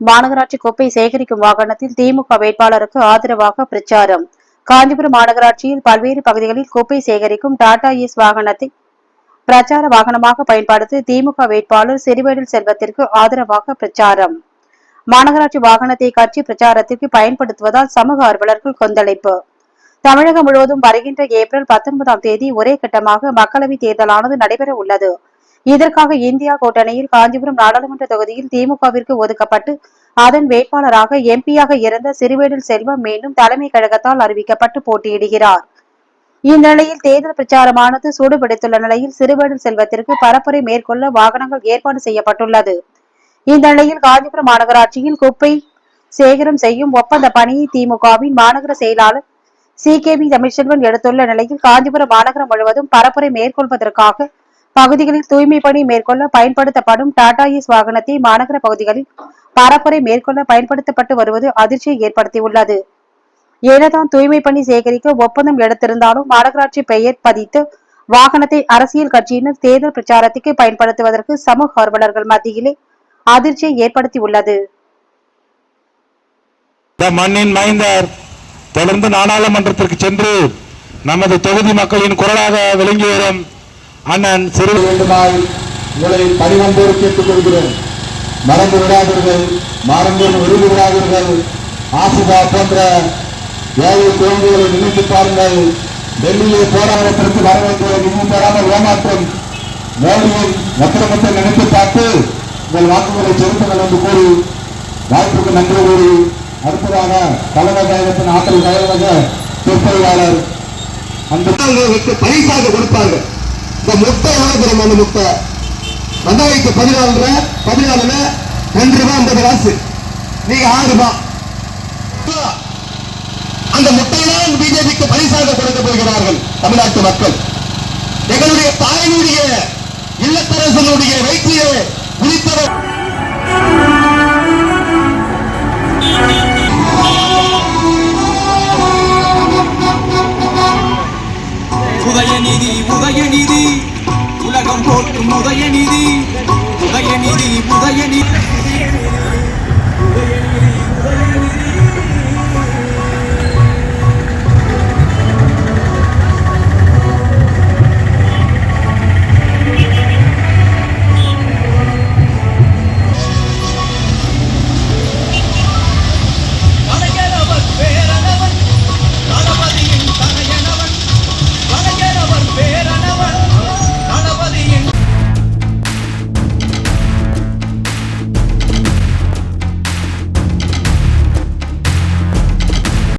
மாநகராட்சி குப்பை சேகரிக்கும் வாகனத்தில் திமுக வேட்பாளருக்கு ஆதரவாக பிரச்சாரம். காஞ்சிபுரம் மாநகராட்சியில் பல்வேறு பகுதிகளில் குப்பை சேகரிக்கும் டாடா ஏஸ் வாகனத்தை பிரச்சார வாகனமாக பயன்படுத்தி திமுக வேட்பாளர் சிறுவேடில் செல்வத்திற்கு ஆதரவாக பிரச்சாரம். மாநகராட்சி வாகனத்தை கட்சி பிரச்சாரத்திற்கு பயன்படுத்துவதால் சமூக ஆர்வலர்கள் கொந்தளிப்பு. தமிழகம் முழுவதும் வருகின்ற ஏப்ரல் பத்தொன்பதாம் தேதி ஒரே கட்டமாக மக்களவைத் தேர்தலானது நடைபெற உள்ளது. இதற்காக இந்தியா கூட்டணியில் காஞ்சிபுரம் நாடாளுமன்ற தொகுதியில் திமுகவிற்கு ஒதுக்கப்பட்டு அதன் வேட்பாளராக எம்பியாக இருந்த சிறுவேடில் செல்வம் மீண்டும் தலைமை கழகத்தால் அறிவிக்கப்பட்டு போட்டியிடுகிறார். இந்நிலையில் தேர்தல் பிரச்சாரமானது சூடுபிடித்துள்ள நிலையில் சிறுவேடல் செல்வத்திற்கு பரப்புரை மேற்கொள்ள வாகனங்கள் ஏற்பாடு செய்யப்பட்டுள்ளது. இந்த நிலையில் காஞ்சிபுரம் மாநகராட்சியில் குப்பை சேகரம் செய்யும் ஒப்பந்த பணியை திமுகவின் மாநகர செயலாளர் சி கே பி தமிழ்ச்செல்வன் எடுத்துள்ள நிலையில் காஞ்சிபுரம் மாநகரம் முழுவதும் பரப்புரை மேற்கொள்வதற்காக பகுதிகளில் தூய்மை பணி மேற்கொள்ள பயன்படுத்தப்படும் டாடா ஏஸ் வாகனத்தை மாநகர பகுதிகளில் பரப்புரை மேற்கொள்ள பயன்படுத்தப்பட்டு வருவது அதிர்ச்சியை ஏற்படுத்தியுள்ளது. ஏனதான் தூய்மை பணி சேகரிக்க ஒப்பந்தம் எடுத்திருந்தாலும் மாநகராட்சி பெயர் பதித்து வாகனத்தை அரசியல் கட்சியினர் தேர்தல் பிரச்சாரத்துக்கு பயன்படுத்துவதற்கு சமூக ஆர்வலர்கள் மத்தியிலே அதிர்ச்சியை ஏற்படுத்தியுள்ளது. மண்ணின் மைந்தர் தொடர்ந்து நாடாளுமன்றத்திற்கு சென்று நமது தொகுதி மக்களின் குரலாக விளங்கி வரும் அண்ணன் சிறு வேண்டுமாய் உங்களை கேட்டுக் கொடுக்குறது மறந்து விடாதீர்கள் மறந்து விரும்பி விடாதீர்கள். ஆசிபா போன்ற ஏழை குழந்தைகளை நினைத்து பாருங்கள். டெல்லியிலே போராட்டத்திற்கு வர வேண்டிய இன்னும் பெறாமல் ஏமாற்றம் மோடியின் மொத்தமொத்த நினைத்து பார்த்து உங்கள் வாக்குகளை செலுத்துங்கள் என்று கூறி வாய்ப்புக்கு நன்றி கூறி அடுத்ததாக தலைமை கழகத்தின் ஆற்றல் தலைவராக சொற்பொழிவாளர் அந்த அவர்களுக்கு பரிசாக கொடுப்பார்கள். இந்த முட்டை எவ்வளவு தெரியுமா அந்த முட்டை வெங்காயத்துக்கு பதினாலு பதினாலுல ரெண்டு ரூபாய் ஐம்பது காசு. நீங்க ஆறு ரூபாய் அந்த முட்டைதான் பிஜேபிக்கு பரிசாக கொடுக்க போகிறார்கள் தமிழ்நாட்டு மக்கள். எங்களுடைய தாயினுடைய இல்லத்தரசனுடைய வயிற்றிலே குளித்தவர் உதயநிதி உதயநிதி. உலகம் போற்றும் உதயநிதி.